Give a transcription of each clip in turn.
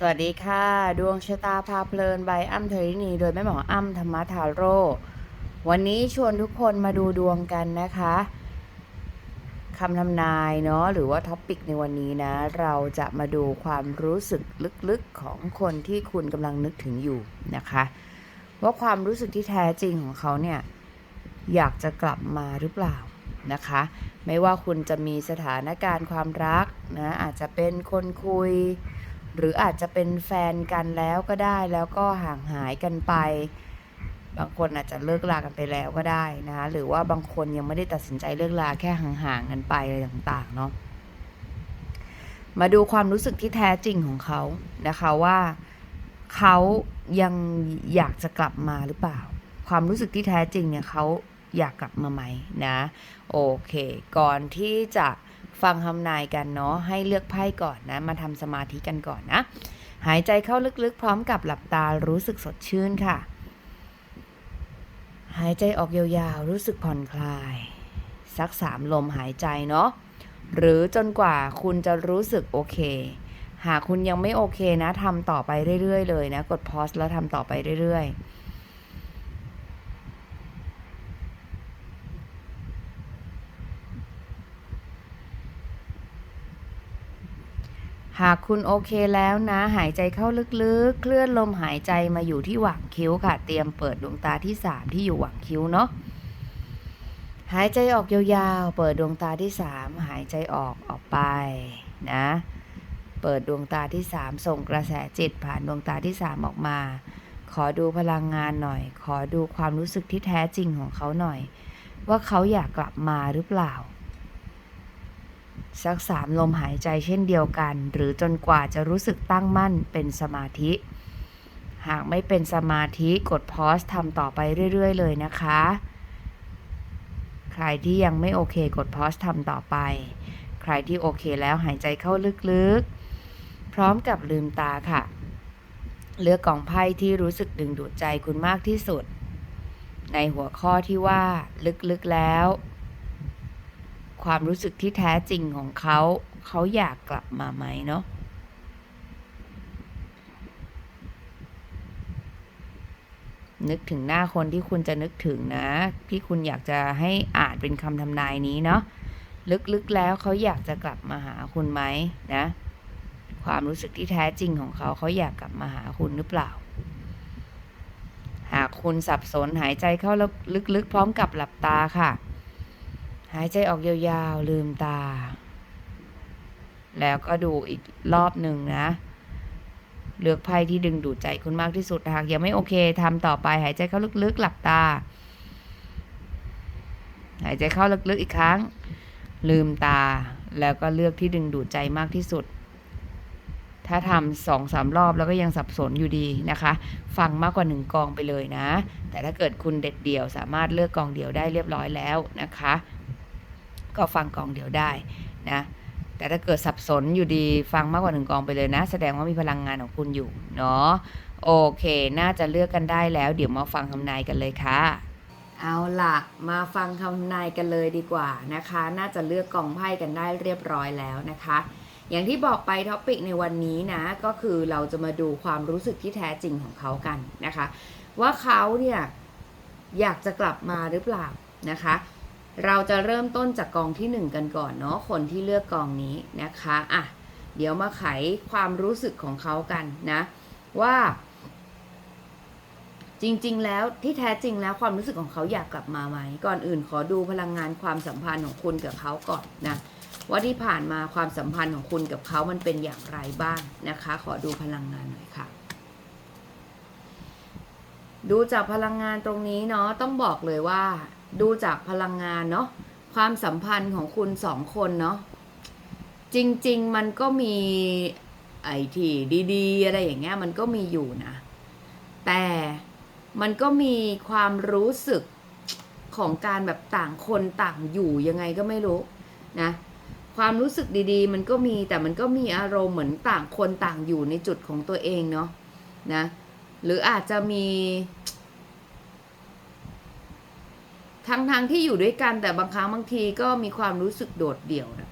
สวัสดีค่ะ ดวงชะตาพาเพลินใบอ้ำเทรินีโดยแม่หมออ้ำธรรมทาโร่ วันนี้ชวนทุกคนมาดูดวงกันนะคะคำทำนายเนาะหรือว่าท็อปิกในวันนี้นะ เราจะมาดูความรู้สึกลึกๆของคนที่คุณกำลังนึกถึงอยู่นะคะ ว่าความรู้สึกที่แท้จริงของเขาเนี่ย อยากจะกลับมาหรือเปล่านะคะ ไม่ว่าคุณจะมีสถานการณ์ความรักนะอาจจะเป็นคนคุย หรืออาจจะเป็นแฟนกันแล้วก็ได้แล้วก็ห่างหายกันไป บางคนอาจจะเลิกลากันไปแล้วก็ได้นะหรือว่าบางคนยังไม่ได้ตัดสินใจเลิกลาแค่ห่างๆกันไปอะไรต่างๆเนาะมาดูความรู้สึกที่แท้จริงของเขานะคะว่าเขายังอยากจะกลับมาหรือเปล่า ความรู้สึกที่แท้จริงเนี่ยเขาอยากกลับมาไหมนะ โอเค ก่อนที่จะ ฟังคำนายกันเนาะให้เลือกไพ่ก่อนนะมาทำสมาธิกันก่อนนะหายใจเข้าลึกๆ พร้อมกับหลับตารู้สึกสดชื่นค่ะ หายใจออกยาวๆ รู้สึกผ่อนคลาย สักสามลมหายใจเนาะหรือจนกว่าคุณจะรู้สึกโอเค หากคุณยังไม่โอเคนะทำต่อไปเรื่อยๆ เลยนะ กดพอสแล้วทำต่อไปเรื่อยๆ หากคุณโอเคแล้วนะ หายใจเข้าลึกๆ เคลื่อนลมหายใจมาอยู่ที่หว่างคิ้วค่ะ เตรียมเปิดดวงตาที่ 3 ที่อยู่หว่างคิ้วเนาะหายใจออกยาวๆ เปิดดวงตาที่ 3 หายใจออกออกไปนะ เปิดดวงตาที่ 3 ส่งกระแสจิตผ่านดวงตาที่ 3 ออกมา ขอดูพลังงานหน่อย ขอดูความรู้สึกที่แท้จริงของเขาหน่อย ว่าเขาอยากกลับมาหรือเปล่า สักสามลมหายใจเช่นเดียวกัน หรือจนกว่าจะรู้สึกตั้งมั่นเป็นสมาธิ หากไม่เป็นสมาธิกดพอสทำต่อไปเรื่อย ๆ เลยนะคะ ใครที่ยังไม่โอเคกดพอสทำต่อไป ใครที่โอเคแล้วหายใจเข้าลึกๆ พร้อมกับลืมตาค่ะ เลือกกองไพ่ที่รู้สึกดึงดูดใจคุณมากที่สุด ในหัวข้อที่ว่าลึกๆแล้ว ความรู้สึกที่แท้จริงของเขา เขาอยากกลับมาไหมเนาะนึกถึงหน้าคนที่คุณจะนึกถึงนะ ที่คุณอยากจะให้อ่านเป็นคำทำนายนี้เนาะลึกๆแล้วเขาอยากจะกลับมาหาคุณไหมนะ ความรู้สึกที่แท้จริงของเขาเขาอยากกลับมาหาคุณหรือเปล่า หากคุณสับสนหายใจเข้าลึกๆพร้อมกับหลับตาค่ะ หายใจออกยาวๆ ลืมตา แล้วก็ดูอีกรอบหนึ่งนะ เลือกไพ่ที่ดึงดูดใจคุณมากที่สุดหากยังไม่โอเคทำต่อไปหายใจเข้าลึกๆ หลับตา หายใจเข้าลึกๆอีกครั้ง ลืมตา แล้วก็เลือกที่ดึงดูดใจมากที่สุด ถ้าทำสองสามรอบแล้วก็ยังสับสนอยู่ดีนะคะ ฟังมากกว่าหนึ่งกองไปเลยนะ แต่ถ้าเกิดคุณเด็ดเดี่ยว สามารถเลือกกองเดียวได้เรียบร้อยแล้วนะคะ ก็ฟังกองเดียวได้นะแต่ถ้าเกิดสับสนอยู่ดีฟังมากกว่าหนึ่งกองไปเลยนะ แสดงว่ามีพลังงานของคุณอยู่เนาะโอเค น่าจะเลือกกันได้แล้ว เดี๋ยวมาฟังคำนายกันเลยค่ะ เอาล่ะ มาฟังคำนายกันเลยดีกว่านะคะ น่าจะเลือกกองไพ่กันได้เรียบร้อยแล้วนะคะ อย่างที่บอกไปท็อปิกในวันนี้นะ ก็คือเราจะมาดูความรู้สึกที่แท้จริงของเขากันนะคะ ว่าเขาเนี่ยอยากจะกลับมาหรือเปล่านะคะ เราจะเริ่มต้นจากกองที่หนึ่งกันก่อนเนาะคนที่เลือกกองนี้นะคะอะเดี๋ยวมาไขความรู้สึกของเขากันนะว่า จริง ๆ แล้วที่แท้จริงแล้วความรู้สึกของเขาอยากกลับมาไหมก่อนอื่นขอดูพลังงานความสัมพันธ์ของคุณกับเขาก่อนนะว่าที่ผ่านมาความสัมพันธ์ของคุณกับเขามันเป็นอย่างไรบ้างนะคะ ขอดูพลังงานหน่อยค่ะดูจากพลังงานตรงนี้เนาะต้องบอกเลยว่า ดูจากพลังงานเนาะความสัมพันธ์ของคุณสองคนเนาะจริง ๆ มันก็มีไอ้ที่ดีๆ อะไรอย่างเงี้ยมันก็มีอยู่นะ แต่มันก็มีความรู้สึกของการแบบต่างคนต่างอยู่ยังไงก็ไม่รู้นะความรู้สึกดีๆ มันก็มีแต่มันก็มีอารมณ์เหมือนต่างคนต่างอยู่ในจุดของตัวเองเนาะนะหรืออาจจะมี ทั้งทงที่อยู่ด้วยกันแต่บางครั้งบางทีก็มีความรู้สึกโดดเดี่ยวนะ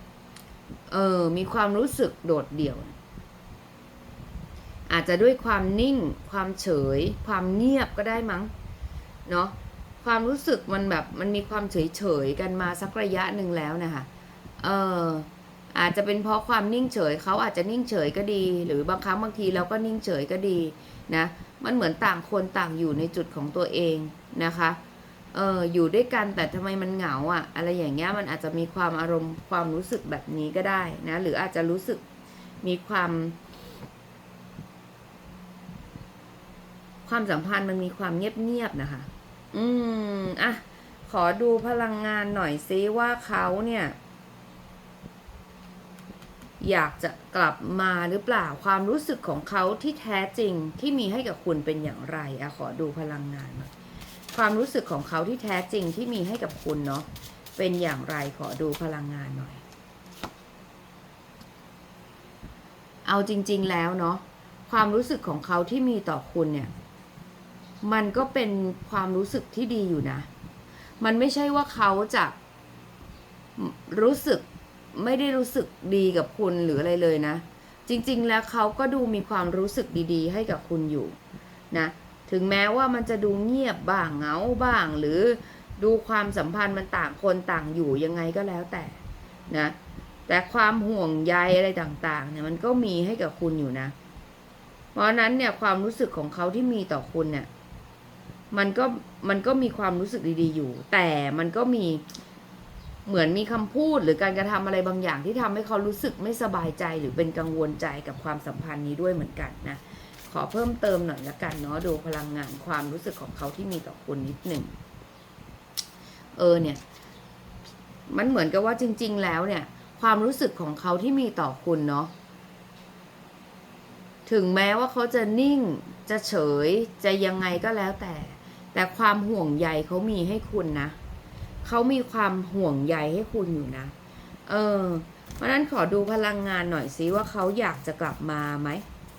เออ มีความรู้สึกโดดเดี่ยวนะอาจจะด้วยความนิ่ง ความเฉย ความเงียบก็ได้มั้ง เนาะความรู้สึกมันแบบมันมีความเฉยเฉยกันมาสักระยะหนึ่งแล้วนะคะเอออาจจะเป็นเพราะความนิ่งเฉยเขาอาจจะนิ่งเฉยก็ดี หรือบางครั้งบางทีเราก็นิ่งเฉยก็ดีนะ มันเหมือนต่างคนต่างอยู่ในจุดของตัวเองนะคะ เอออยู่ด้วยกันแต่ทำไมมันเหงาอะอะไรอย่างเงี้ยมันอาจจะมีความอารมณ์ความรู้สึกแบบนี้ก็ได้นะหรืออาจจะรู้สึกมีความ ความสัมพันธ์มันมีความเงียบๆนะคะ อืมอะขอดูพลังงานหน่อยซิว่าเขาเนี่ย อยากจะกลับมาหรือเปล่าความรู้สึกของเขาที่แท้จริงที่มีให้กับคุณเป็นอย่างไรอะขอดูพลังงานหน่อย ความรู้สึกของเขาที่แท้จริงที่มีให้กับคุณเนาะเป็นอย่างไรขอดูพลังงานหน่อย เอาจริง ๆ แล้วเนาะความรู้สึกของเขาที่มีต่อคุณเนี่ย มันก็เป็นความรู้สึกที่ดีอยู่นะ มันไม่ใช่ว่าเขาจะรู้สึกไม่ได้รู้สึกดีกับคุณหรืออะไรเลยนะ จริง ๆ แล้วเขาก็ดูมีความรู้สึกดี ๆ ให้กับคุณอยู่นะ ถึงแม้ว่ามันจะดูเงียบบ้างเหงาบ้าง หรือดูความสัมพันธ์มันต่างคนต่างอยู่ยังไงก็แล้วแต่นะแต่ความห่วงใยอะไรต่างๆเนี่ยมันก็มีให้กับคุณอยู่นะ เพราะนั้นเนี่ยความรู้สึกของเขาที่มีต่อคุณเนี่ยมันก็มันก็มีความรู้สึกดีๆอยู่ แต่มันก็มีเหมือนมีคำพูดหรือการกระทำอะไรบางอย่างที่ทำให้เขารู้สึกไม่สบายใจหรือเป็นกังวลใจกับความสัมพันธ์นี้ด้วยเหมือนกันนะ อเพิ่มเติมหน่อยละกันเนาะดูพลังงานความรู้สึกของเขาที่มีต่อคุณนิดหนึ่งเออเนี่ย มันเหมือนกับว่าจริง ๆ แล้วเนี่ย ความรู้สึกของเขาที่มีต่อคุณเนาะถึงแม้ว่าเขาจะนิ่งจะเฉยจะยังไงก็แล้วแต่ แต่ความห่วงใยเขามีให้คุณนะเขามีความห่วงใยให้คุณอยู่นะ เออ เพราะฉะนั้นขอดูพลังงานหน่อยซิว่าเขาอยากจะกลับมาไหม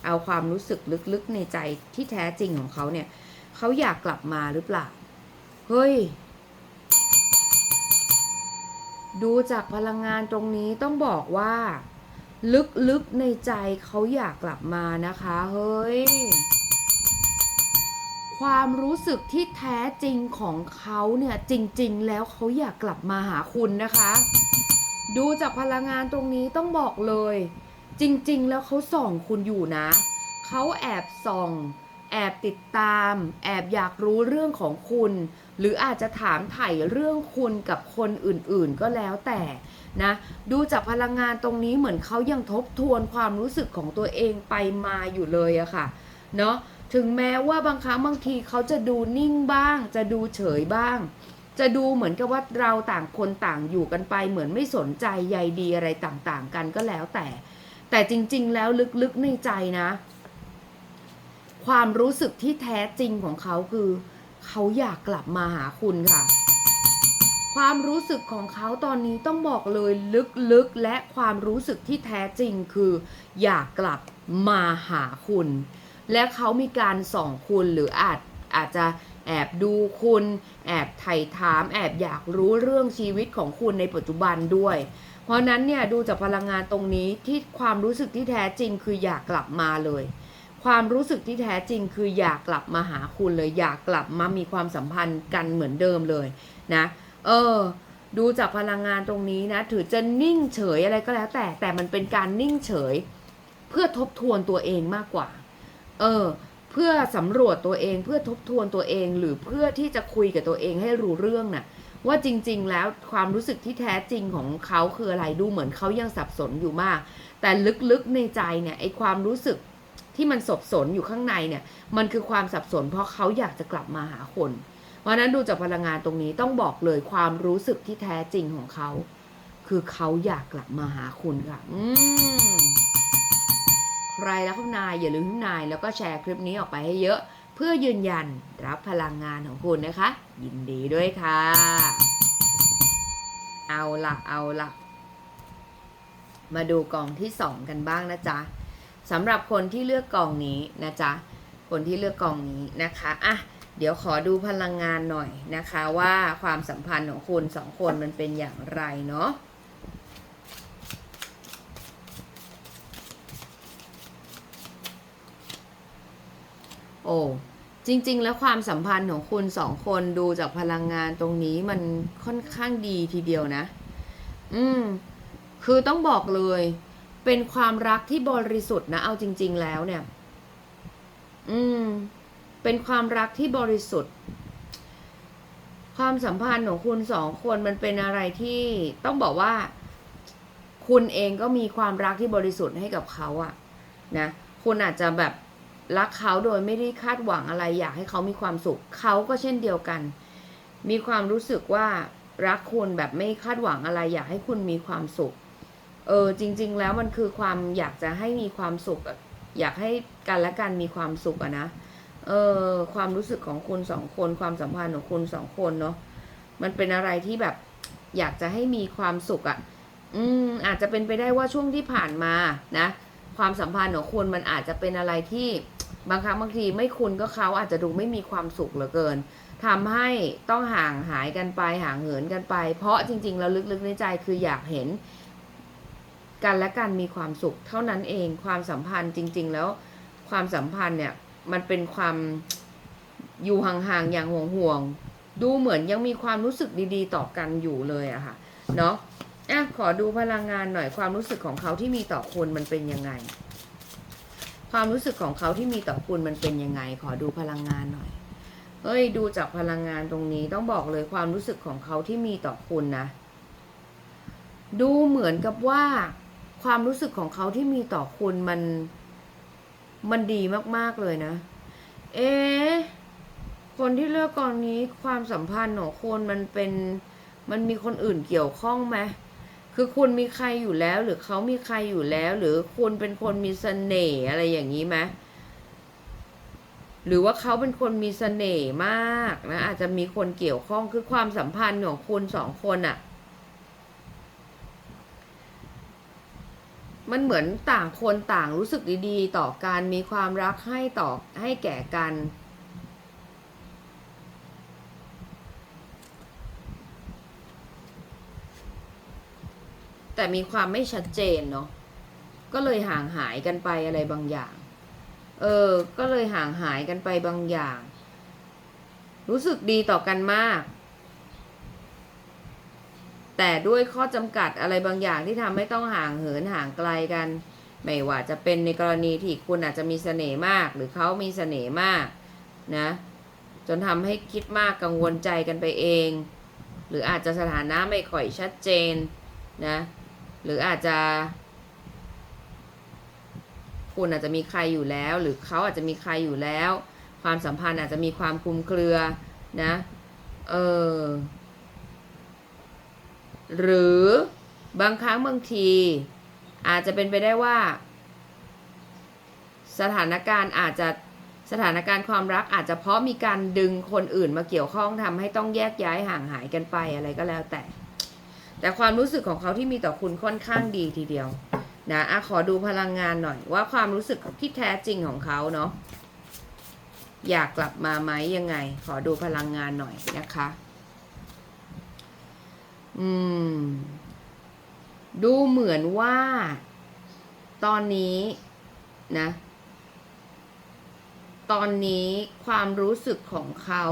เอาความรู้สึกลึกๆในใจที่แท้จริงของเขาเนี่ยเขาอยากกลับมาหรือเปล่า เฮ้ย ดูจากพลังงานตรงนี้ต้องบอกว่า ลึกๆในใจเขาอยากกลับมานะคะ เฮ้ย ความรู้สึกที่แท้จริงของเขาเนี่ยจริง ๆ แล้วเขาอยากกลับมาหาคุณนะคะ ดูจากพลังงานตรงนี้ต้องบอกเลย จริง ๆ แล้วเขาส่องคุณอยู่นะ เขาแอบส่อง แอบติดตาม แอบอยากรู้เรื่องของคุณ หรืออาจจะถามไถ่เรื่องคุณกับคนอื่นๆก็แล้วแต่นะ ดูจากพลังงานตรงนี้เหมือนเขายังทบทวนความรู้สึกของตัวเองไปมาอยู่เลยอะค่ะ เนาะถึงแม้ว่าบางครั้งบางทีเขาจะดูนิ่งบ้าง จะดูเฉยบ้าง จะดูเหมือนกับว่าเราต่างคนต่างอยู่กันไป เหมือนไม่สนใจใยดีอะไรต่างๆ กันก็แล้วแต่ แต่จริง ๆ แล้วลึกๆในใจนะ ความรู้สึกที่แท้จริงของเขาคือ เขาอยากกลับมาหาคุณค่ะ ความรู้สึกของเขาตอนนี้ต้องบอกเลยลึกๆและความรู้สึกที่แท้จริงคือ อยากกลับมาหาคุณ และเขามีการส่องคุณหรืออาจอาจจะแอบดูคุณ แอบไถ่ถาม แอบอยากรู้เรื่องชีวิตของคุณในปัจจุบันด้วย เพราะนั้นเนี่ยดูจากพลังงานตรงนี้ที่ความรู้สึกที่แท้จริงคืออยากกลับมาเลย ความรู้สึกที่แท้จริงคืออยากกลับมาหาคุณเลย อยากกลับมามีความสัมพันธ์กันเหมือนเดิมเลยนะ เออ ดูจากพลังงานตรงนี้นะ ถือจะนิ่งเฉยอะไรก็แล้วแต่ แต่มันเป็นการนิ่งเฉย เพื่อทบทวนตัวเองมากกว่า เออ เพื่อสำรวจตัวเองเพื่อทบทวนตัวเองหรือเพื่อที่จะคุยกับตัวเองให้รู้เรื่องน่ะ ว่าจริง ๆ แล้วความรู้สึกที่แท้จริงของเขาคืออะไรดูเหมือนเขายังสับสนอยู่มาก แต่ลึกๆในใจเนี่ยไอความรู้สึกที่มันสับสนอยู่ข้างในเนี่ย มันคือความสับสน เพราะเขาอยากจะกลับมาหาคน เพราะนั้นดูจากพลังงานตรงนี้ต้องบอกเลยความรู้สึกที่แท้จริงของเขา คือเขาอยากกลับมาหาคุณค่ะ อืมใครแล้วคุณนายอย่าลืมคุณนายแล้วก็แชร์คลิปนี้ออกไปให้เยอะ เพื่อยืนยันรับพลังงานของคุณนะคะ ยินดีด้วยค่ะ เอาละเอาละมาดูกล่องที่สองกันบ้างนะจ๊ะสำหรับคนที่เลือกกล่องนี้นะจ๊ะคนที่เลือกกล่องนี้นะคะอะเดี๋ยวขอดูพลังงานหน่อยนะคะว่าความสัมพันธ์ของคุณสองคนมันเป็นอย่างไรเนาะ โอ้จริง ๆ แล้วความสัมพันธ์ของคุณสองคนดูจากพลังงานตรงนี้มันค่อนข้างดีทีเดียวนะ อืม คือต้องบอกเลย เป็นความรักที่บริสุทธิ์นะ เอาจริง ๆ แล้วเนี่ย อืม เป็นความรักที่บริสุทธิ์ ความสัมพันธ์ของคุณสองคนมันเป็นอะไรที่ต้องบอกว่า คุณเองก็มีความรักที่บริสุทธิ์ให้กับเขาอะนะ คุณอาจจะแบบ รักเขาโดยไม่ได้คาดหวังอะไร อยากให้เขามีความสุข เขาก็เช่นเดียวกัน มีความรู้สึกว่ารักคุณแบบไม่คาดหวังอะไร อยากให้คุณมีความสุข เออจริง ๆ แล้วมันคือความอยากจะให้มีความสุข อยากให้กันและกันมีความสุขอะนะเออความรู้สึกของคุณสองคน ความสัมพันธ์ของคุณสองคนเนาะมันเป็นอะไรที่แบบ อยากจะให้มีความสุขอะ่ะ อืมอาจจะเป็นไปได้ว่าช่วงที่ผ่านมานะ ความสัมพันธ์ของคุณมันอาจจะเป็นอะไรที่บางครั้งบางทีไม่คุณก็เขาอาจจะดูไม่มีความสุขเหลือเกินทำให้ต้องห่างหายกันไปห่างเหินกันไป เพราะจริงๆแล้วลึกๆในใจคืออยากเห็น กันและกันมีความสุข เท่านั้นเองความสัมพันธ์จริง ๆ แล้วความสัมพันธ์เนี่ยมันเป็นความอยู่ห่างๆอย่างห่วงๆดูเหมือนยังมีความรู้สึกดีๆ ต่อกันอยู่เลยอะค่ะเนาะ อะขอดูพลังงานหน่อยความรู้สึกของเขาที่มีต่อคุณมันเป็นยังไง ความรู้สึกของเขาที่มีต่อคุณมันเป็นยังไง ขอดูพลังงานหน่อยเฮ้ย ดูจากพลังงานตรงนี้ต้องบอกเลยความรู้สึกของเขาที่มีต่อคุณนะ ดูเหมือนกับว่า ความรู้สึกของเขาที่มีต่อคุณมัน มันดีมากๆเลยนะ เอ๊คนที่เลือกกองนี้ความสัมพันธ์ของคุณมันเป็น มันมีคนอื่นเกี่ยวข้องไหม คือคุณมีใครอยู่แล้ว หรือเขามีใครอยู่แล้ว หรือคุณเป็นคนมีเสน่ห์อะไรอย่างนี้ไหมหรือว่าเขาเป็นคนมีเสน่ห์มากนะ อาจจะมีคนเกี่ยวข้องคือความสัมพันธ์ของคุณสองคนอะมันเหมือนต่างคนต่างรู้สึกดีๆ ต่อกันมีความรักให้ต่อให้แก่กัน แต่มีความไม่ชัดเจนเนาะก็เลยห่างหายกันไปอะไรบางอย่าง เออ ก็เลยห่างหายกันไปบางอย่าง รู้สึกดีต่อกันมาก แต่ด้วยข้อจำกัดอะไรบางอย่างที่ทำให้ต้องห่างเหินห่างไกลกัน ไม่ว่าจะเป็นในกรณีที่คุณอาจจะมีเสน่ห์มาก หรือเขามีเสน่ห์มากนะ จนทำให้คิดมากกังวลใจกันไปเอง หรืออาจจะสถานะไม่ค่อยชัดเจนนะ หรืออาจจะ คุณอาจจะมีใครอยู่แล้ว หรือเขาอาจจะมีใครอยู่แล้ว ความสัมพันธ์อาจจะมีความคลุมเครือนะ เออ หรือบางครั้งบางที อาจจะเป็นไปได้ว่า สถานการณ์อาจจะสถานการณ์ความรักอาจจะเพราะมีการดึงคนอื่นมาเกี่ยวข้องทำให้ต้องแยกย้ายห่างหายกันไปอะไรก็แล้วแต่ แต่ความรู้สึกของเขาที่มีต่อคุณค่อนข้างดีทีเดียวนะอะขอดูพลังงานหน่อย ว่าความรู้สึกที่แท้จริงของเขาเนาะอยากกลับมาไหมยังไง ขอดูพลังงานหน่อยนะคะ อืม ดูเหมือนว่า ตอนนี้นะ ตอนนี้ความรู้สึกของเขา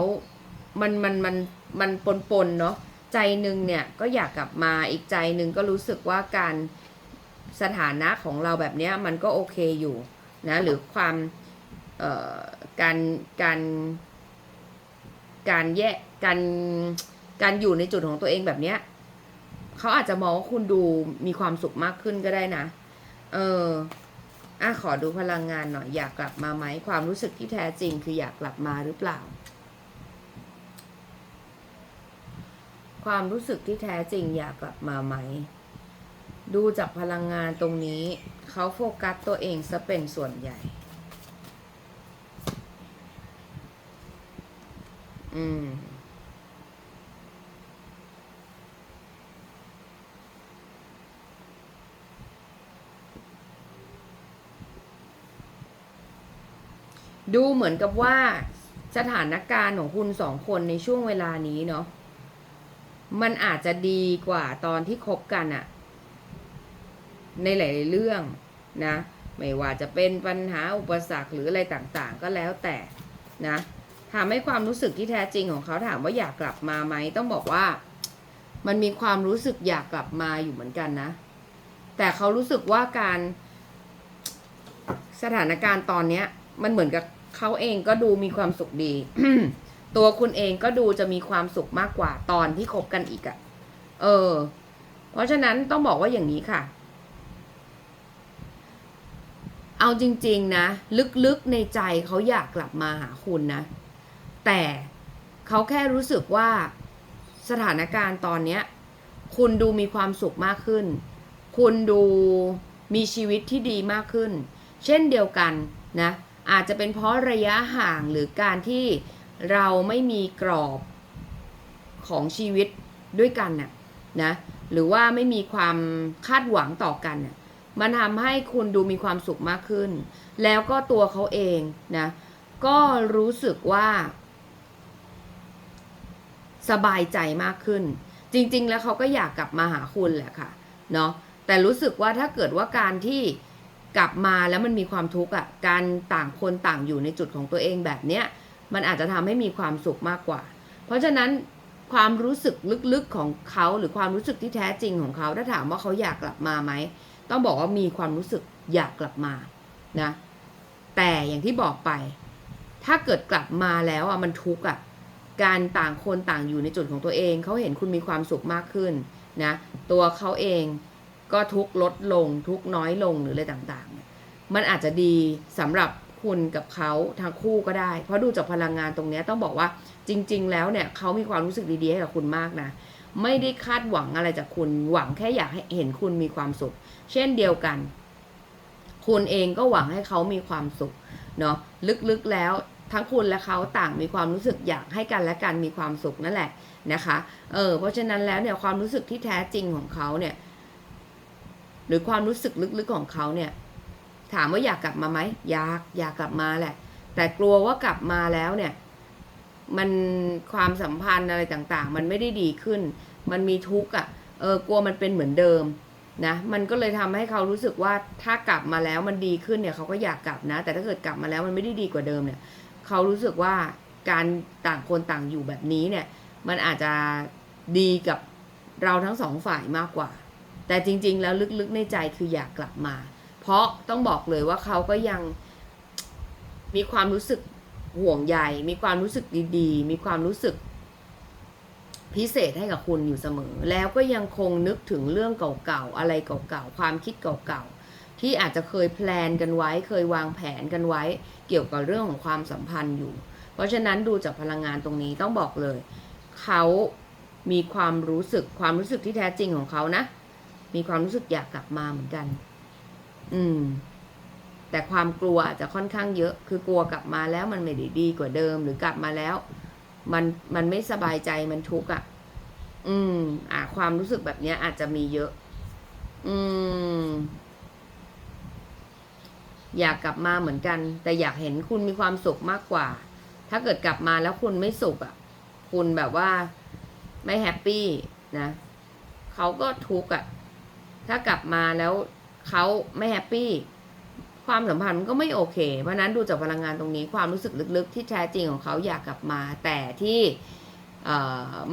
มันมันมันมันปนปนๆเนาะ ใจหนึ่งเนี่ยก็อยากกลับมาอีกใจหนึ่งก็รู้สึกว่าการสถานะของเราแบบเนี้ยมันก็โอเคอยู่นะหรือความการการการแยกการการอยู่ในจุดของตัวเองแบบเนี้ยเขาอาจจะมองว่าคุณดูมีความสุขมากขึ้นก็ได้นะ เอออะขอดูพลังงานหน่อยอยากกลับมาไหมความรู้สึกที่แท้จริงคืออยากกลับมาหรือเปล่า ความรู้สึกที่แท้จริงอยากกลับมาไหม ดูจากพลังงานตรงนี้ เขาโฟกัสตัวเองซะเป็นส่วนใหญ่ อืมดูเหมือนกับว่าสถานการณ์ของคุณสองคนในช่วงเวลานี้เนาะ มันอาจจะดีกว่าตอนที่คบกันอะในหลาย ๆ เรื่องนะ ไม่ว่าจะเป็นปัญหาอุปสรรคหรืออะไรต่างๆ ก็แล้วแต่นะทำให้ความรู้สึกที่แท้จริงของเขาถามว่าอยากกลับมาไหมต้องบอกว่า มันมีความรู้สึกอยากกลับมาอยู่เหมือนกันนะ แต่เขารู้สึกว่าการสถานการณ์ตอนเนี้ย มันเหมือนกับเขาเองก็ดูมีความสุขดี ตัวคุณเองก็ดูจะมีความสุขมากกว่าตอนที่คบกันอีกอะ่ะ เออ เพราะฉะนั้นต้องบอกว่าอย่างนี้ค่ะ เอาจริง ๆ นะ ลึกๆในใจเขาอยากกลับมาหาคุณนะ แต่เขาแค่รู้สึกว่าสถานการณ์ตอนเนี้ย คุณดูมีความสุขมากขึ้น คุณดูมีชีวิตที่ดีมากขึ้น เช่นเดียวกันนะ อาจจะเป็นเพราะระยะห่างหรือการที่ เราไม่มีกรอบของชีวิตด้วยกันน่ะนะหรือว่าไม่มีความคาดหวังต่อกันน่ะมันทำให้คุณดูมีความสุขมากขึ้น แล้วก็ตัวเขาเองนะก็รู้สึกว่า สบายใจมากขึ้น จริง ๆ แล้วเขาก็อยากกลับมาหาคุณแหละค่ะเนาะแต่รู้สึกว่าถ้าเกิดว่าการที่กลับมาแล้วมันมีความทุกข์อะการต่างคนต่างอยู่ในจุดของตัวเองแบบเนี้ย มันอาจจะทำให้มีความสุขมากกว่า เพราะฉะนั้นความรู้สึกลึกๆของเขาหรือความรู้สึกที่แท้จริงของเขาถ้าถามว่าเขาอยากกลับมาไหมต้องบอกว่ามีความรู้สึกอยากกลับมานะแต่อย่างที่บอกไป ถ้าเกิดกลับมาแล้วอะมันทุกข์อะการต่างคนต่างอยู่ในจุดของตัวเองเขาเห็นคุณมีความสุขมากขึ้นนะตัวเขาเองก็ทุกข์ลดลงทุกข์น้อยลงหรืออะไรต่างๆ มันอาจจะดีสำหรับ คุณกับเขาทั้งคู่ก็ได้ เพราะดูจากพลังงานตรงนี้ต้องบอกว่าจริง ๆ แล้วเนี่ยเขามีความรู้สึกดีๆให้กับคุณมากนะ ไม่ได้คาดหวังอะไรจากคุณหวังแค่อยากให้เห็นคุณมีความสุข เช่นเดียวกัน คุณเองก็หวังให้เขามีความสุขเนาะลึกๆแล้วทั้งคุณและเขาต่างมีความรู้สึกอยากให้กันและกันมีความสุขนั่นแหละนะคะเออเพราะฉะนั้นแล้วเนี่ยความรู้สึกที่แท้จริงของเขาเนี่ยหรือความรู้สึกลึกๆของเขาเนี่ย ถามว่าอยากกลับมาไหมอยากอยากกลับมาแหละ แต่กลัวว่ากลับมาแล้วเนี่ย มันความสัมพันธ์อะไรต่างๆ มันไม่ได้ดีขึ้น มันมีทุกข์อะเออกลัวมันเป็นเหมือนเดิมนะมันก็เลยทำให้เขารู้สึกว่าถ้ากลับมาแล้วมันดีขึ้นเนี่ยเขาก็อยากกลับนะ แต่ถ้าเกิดกลับมาแล้วมันไม่ได้ดีกว่าเดิมเนี่ยเขารู้สึกว่าการต่างคนต่างอยู่แบบนี้เนี่ย มันอาจจะดีกับเราทั้งสองฝ่ายมากกว่า แต่จริง ๆ แล้วลึกๆในใจคืออยากกลับมา เพราะต้องบอกเลยว่าเขาก็ยังมีความรู้สึกห่วงใยมีความรู้สึกดีๆ มีความรู้สึกพิเศษให้กับคุณอยู่เสมอ แล้วก็ยังคงนึกถึงเรื่องเก่าๆ อะไรเก่าๆ ความคิดเก่าๆ ที่อาจจะเคยแพลนกันไว้ เคยวางแผนกันไว้ เกี่ยวกับเรื่องของความสัมพันธ์อยู่ เพราะฉะนั้นดูจากพลังงานตรงนี้ต้องบอกเลย เขามีความรู้สึกความรู้สึกที่แท้จริงของเขานะ มีความรู้สึกอยากกลับมาเหมือนกัน อืม แต่ความกลัวอาจจะค่อนข้างเยอะ คือกลัวกลับมาแล้วมันไม่ได้ดีกว่าเดิม หรือกลับมาแล้ว มันมันไม่สบายใจมันทุกข์อะ อืม อะความรู้สึกแบบเนี้ยอาจจะมีเยอะ อืม อยากกลับมาเหมือนกัน แต่อยากเห็นคุณมีความสุขมากกว่า ถ้าเกิดกลับมาแล้วคุณไม่สุขอะ คุณแบบว่าไม่แฮปปี้นะเขาก็ทุกข์อะ ถ้ากลับมาแล้ว เขาไม่แฮปปี้ความสัมพันธ์มันก็ไม่โอเค เพราะนั้นดูจากพลังงานตรงนี้ความรู้สึกลึกๆ ที่แท้จริงของเขาอยากกลับมา แต่ที่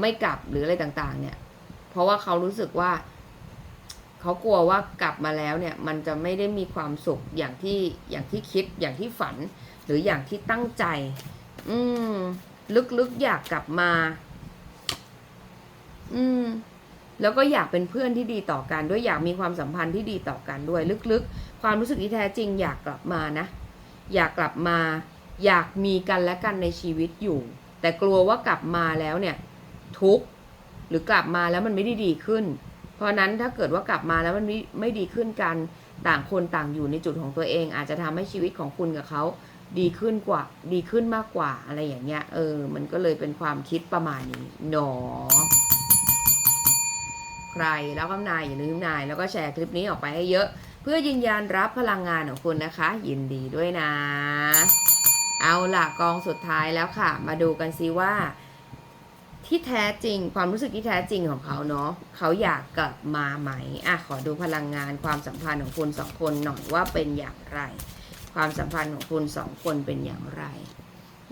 ไม่กลับหรืออะไรต่างๆ เนี่ย เพราะว่าเขารู้สึกว่า เขากลัวว่ากลับมาแล้วเนี่ย มันจะไม่ได้มีความสุขอย่างที่อย่างที่คิดอย่างที่ฝัน หรืออย่างที่ตั้งใจ อืม ลึกๆอยากกลับมา อืม แล้วก็อยากเป็นเพื่อนที่ดีต่อกันด้วยอยากมีความสัมพันธ์ที่ดีต่อกันด้วยลึกๆ ความรู้สึกที่แท้จริงอยากกลับมานะ อยากกลับมา อยากมีกันและกันในชีวิตอยู่ แต่กลัวว่ากลับมาแล้วเนี่ยทุกข์หรือกลับมาแล้วมันไม่ได้ดีขึ้น เพราะนั้นถ้าเกิดว่ากลับมาแล้วมันไม่ไม่ดีขึ้นกันต่างคนต่างอยู่ในจุดของตัวเอง อาจจะทำให้ชีวิตของคุณกับเขาดีขึ้นกว่าดีขึ้นมากกว่าอะไรอย่างเงี้ยเออ มันก็เลยเป็นความคิดประมาณนี้หนอ ใคร แล้วก็นายอย่าลืมนาย แล้วก็แชร์คลิปนี้ออกไปให้เยอะ เพื่อยืนยันรับพลังงานของคุณนะคะ ยินดีด้วยนะ เอาล่ะกองสุดท้ายแล้วค่ะ มาดูกันซิว่า ที่แท้จริงความรู้สึกที่แท้จริงของเขาเนาะเขาอยากกลับมาไหมอะขอดูพลังงานความสัมพันธ์ของคุณสองคนหน่อยว่าเป็นอย่างไร ความสัมพันธ์ของคุณสองคนเป็นอย่างไร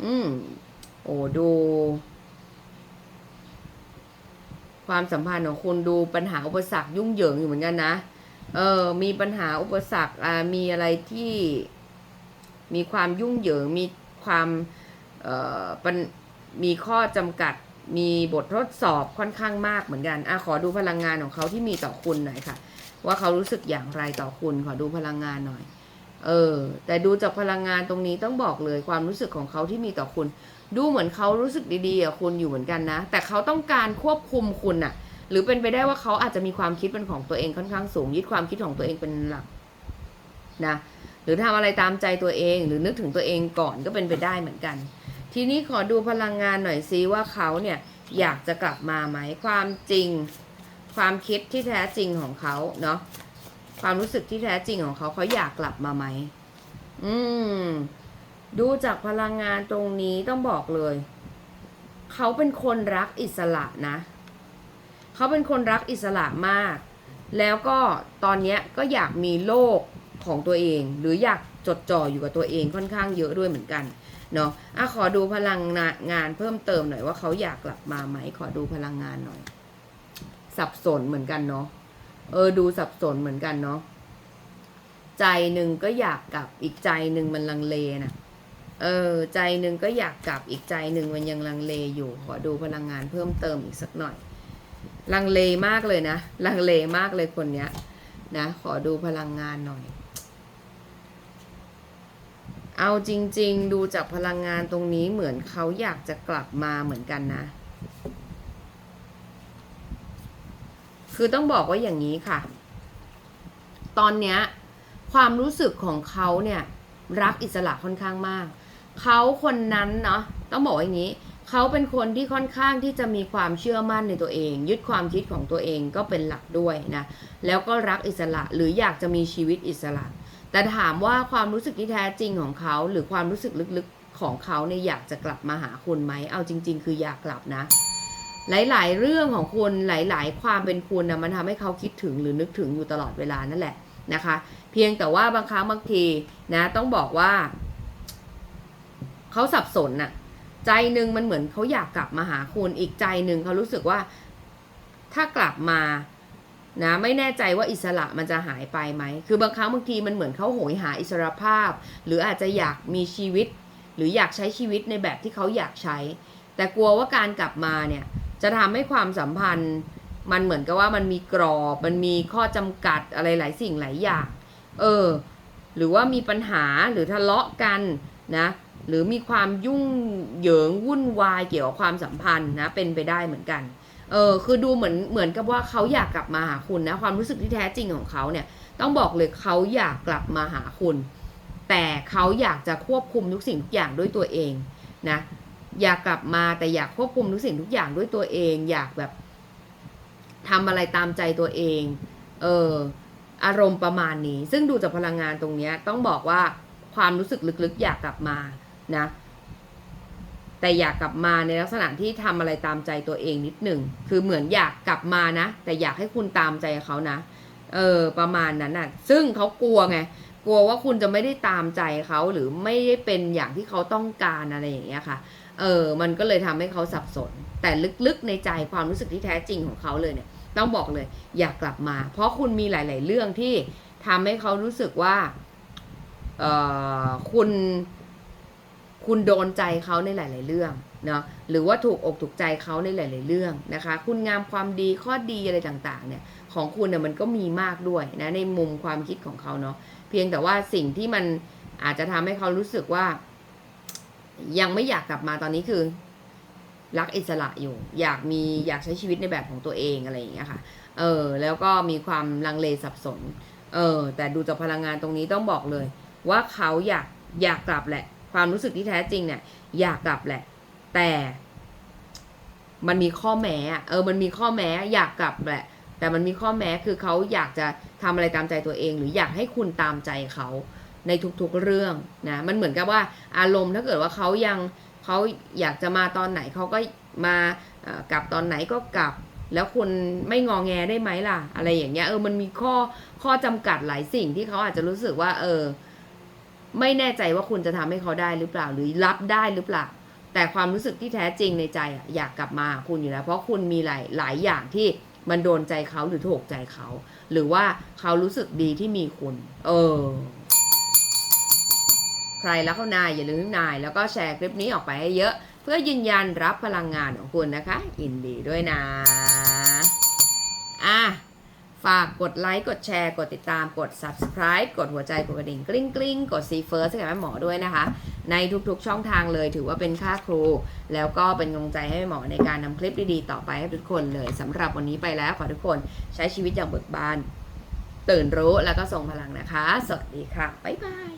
ออืมโอ้ดู ความสัมพันธ์ของคุณดูปัญหาอุปสรรคยุ่งเหยิงอยู่เหมือนกันนะ เออ มีปัญหาอุปสรรคอ่ามีอะไรที่มีความยุ่งเหยิง มีความเอ่อปัญมีข้อจำกัด มีบททดสอบค่อนข้างมากเหมือนกันอะขอดูพลังงานของเขาที่มีต่อคุณหน่อยค่ะ ว่าเขารู้สึกอย่างไรต่อคุณ ขอดูพลังงานหน่อย เออ แต่ดูจากพลังงานตรงนี้ต้องบอกเลยความรู้สึกของเขาที่มีต่อคุณ ดูเหมือนเขารู้สึกดีๆกับคุณอยู่เหมือนกันนะ แต่เขาต้องการควบคุมคุณอะหรือเป็นไปได้ว่าเขาอาจจะมีความคิดเป็นของตัวเองค่อนข้างสูง ยึดความคิดของตัวเองเป็นหลักนะหรือทำอะไรตามใจตัวเอง หรือนึกถึงตัวเองก่อนก็เป็นไปได้เหมือนกัน ทีนี้ขอดูพลังงานหน่อยซิว่าเขาเนี่ยอยากจะกลับมาไหมความจริง ความคิดที่แท้จริงของเขาเนาะความรู้สึกที่แท้จริงของเขาเขาอยากกลับมาไหมอืม ดูจากพลังงานตรงนี้ต้องบอกเลย เขาเป็นคนรักอิสระนะ เขาเป็นคนรักอิสระมาก แล้วก็ตอนนี้ก็อยากมีโลกของตัวเอง หรืออยากจดจ่ออยู่กับตัวเองค่อนข้างเยอะด้วยเหมือนกันเนาะอะขอดูพลังงานเพิ่มเติมหน่อยว่าเขาอยากกลับมาไหม ขอดูพลังงานหน่อย สับสนเหมือนกันเนาะ เออดูสับสนเหมือนกันเนาะ ใจหนึ่งก็อยากกลับอีกใจหนึ่งมันลังเลนะ เออใจหนึ่งก็อยากกลับอีกใจหนึ่งมันยังลังเลอยู่ ขอดูพลังงานเพิ่มเติมอีกสักหน่อย ลังเลมากเลยนะลังเลมากเลยคนเนี้ยนะ ขอดูพลังงานหน่อย เอาจริง ๆ ดูจากพลังงานตรงนี้เหมือนเขาอยากจะกลับมาเหมือนกันนะ คือต้องบอกว่าอย่างนี้ค่ะ ตอนเนี้ยความรู้สึกของเขาเนี่ยรักอิสระค่อนข้างมาก เขาคนนั้นเนาะต้องบอกอย่างนี้ เขาเป็นคนที่ค่อนข้างที่จะมีความเชื่อมั่นในตัวเอง ยึดความคิดของตัวเองก็เป็นหลักด้วยนะแล้วก็รักอิสระหรืออยากจะมีชีวิตอิสระ แต่ถามว่าความรู้สึกที่แท้จริงของเขาหรือความรู้สึกลึกๆของเขาเนี่ยอยากจะกลับมาหาคุณไหมเอาจริง ๆ คืออยากกลับนะ หลายๆ เรื่องของคุณหลาย ๆ ความเป็นคุณนะมันทำให้เขาคิดถึงหรือนึกถึงอยู่ตลอดเวลานั่นแหละนะคะ เพียงแต่ว่าบางครั้งบางทีนะต้องบอกว่า เขาสับสนน่ะ ใจหนึ่งมันเหมือนเขาอยากกลับมาหาคุณ อีกใจหนึ่งเขารู้สึกว่า ถ้ากลับมานะไม่แน่ใจว่าอิสระมันจะหายไปไหม คือบางครั้งบางทีมันเหมือนเขาโหยหาอิสรภาพ หรืออาจจะอยากมีชีวิต หรืออยากใช้ชีวิตในแบบที่เขาอยากใช้ แต่กลัวว่าการกลับมาเนี่ยจะทำให้ความสัมพันธ์ มันเหมือนกับว่ามันมีกรอบ มันมีข้อจำกัดอะไรหลายสิ่งหลายอย่าง เออ หรือว่ามีปัญหาหรือทะเลาะกันนะ หรือมีความยุ่งเหยิงวุ่นวายเกี่ยวกับความสัมพันธ์นะเป็นไปได้เหมือนกันเออคือดูเหมือนเหมือนกับว่าเขาอยากกลับมาหาคุณนะความรู้สึกที่แท้จริงของเขาเนี่ยต้องบอกเลยเขาอยากกลับมาหาคุณ แต่เขาอยากจะควบคุมทุกสิ่งทุกอย่างด้วยตัวเองนะอยากกลับมาแต่อยากควบคุมทุกสิ่งทุกอย่างด้วยตัวเอง อยากแบบทำอะไรตามใจตัวเองเอออารมณ์ประมาณนี้ ซึ่งดูจากพลังงานตรงนี้ต้องบอกว่าความรู้สึกลึกๆ อยากกลับมา นะ แต่อยากกลับมาในลักษณะที่ทำอะไรตามใจตัวเองนิดหนึ่ง คือเหมือนอยากกลับมานะ แต่อยากให้คุณตามใจเขานะ เออ ประมาณนั้นน่ะ ซึ่งเขากลัวไง กลัวว่าคุณจะไม่ได้ตามใจเขาหรือไม่ได้เป็นอย่างที่เขาต้องการอะไรอย่างเงี้ยค่ะ เออ มันก็เลยทำให้เขาสับสน แต่ลึกๆในใจความรู้สึกที่แท้จริงของเขาเลยเนี่ย ต้องบอกเลย อยากกลับมา เพราะคุณมีหลาย ๆ เรื่องที่ทำให้เขารู้สึกว่า เออคุณ คุณโดนใจเขาในหลาย ๆ เรื่องเนาะหรือว่าถูกอกถูกใจเขาในหลาย ๆ เรื่องนะคะ คุณงามความดีข้อดีอะไรต่าง ๆ เนี่ยของคุณเนี่ยมันก็มีมากด้วยนะในมุมความคิดของเขาเนาะเพียงแต่ว่าสิ่งที่มันอาจจะทำให้เขารู้สึกว่า ยังไม่อยากกลับมาตอนนี้คือ รักอิสระอยู่ อยากมีอยากใช้ชีวิตในแบบของตัวเองอะไรอย่างเงี้ยค่ะเออแล้วก็มีความลังเลสับสน เออ แต่ดูจากพลังงานตรงนี้ต้องบอกเลย ว่าเขาอยากอยากกลับแหละ ความรู้สึกที่แท้จริงเนี่ย อยากกลับแหละ แต่มันมีข้อแม้อะเออ มันมีข้อแม้อยากกลับแหละ แต่มันมีข้อแม้คือเขาอยากจะทำอะไรตามใจตัวเอง หรืออยากให้คุณตามใจเขาในทุกๆเรื่องนะ มันเหมือนกับว่าอารมณ์ถ้าเกิดว่าเขายังเขาอยากจะมาตอนไหนเขาก็มากลับตอนไหนก็กลับ แล้วคุณไม่งอแงได้ไหมล่ะ อะไรอย่างเงี้ยเออมันมีข้อข้อจำกัดหลายสิ่งที่เขาอาจจะรู้สึกว่า เออ ไม่แน่ใจว่าคุณจะทำให้เขาได้หรือเปล่า หรือรับได้หรือเปล่า แต่ความรู้สึกที่แท้จริงในใจอะอยากกลับมาคุณอยู่แล้ว เพราะคุณมีหลายหลายอย่างที่มันโดนใจเขาหรือถูกใจเขา หรือว่าเขารู้สึกดีที่มีคุณ เออ ใครรักเขานายอย่าลืมนาย แล้วก็แชร์คลิปนี้ออกไปให้เยอะ เพื่อยืนยันรับพลังงานของคุณนะคะยินดีด้วยนะ อะ ฝากกดไลค์ กดแชร์ กดติดตาม กด subscribe กดหัวใจ กดกระดิ่งกริ้งกริ้งกด see first ให้กับแม่หมอด้วยนะคะ ในทุกๆช่องทางเลยถือว่าเป็นค่าครู แล้วก็เป็นกำลังใจให้แม่หมอในการนำคลิปดีๆ ต่อไปให้ทุกคนเลยสำหรับวันนี้ไปแล้วขอทุกคนใช้ชีวิตอย่างเบิกบาน ตื่นรู้แล้วก็ส่งพลังนะคะ สวัสดีค่ะ บ๊ายบาย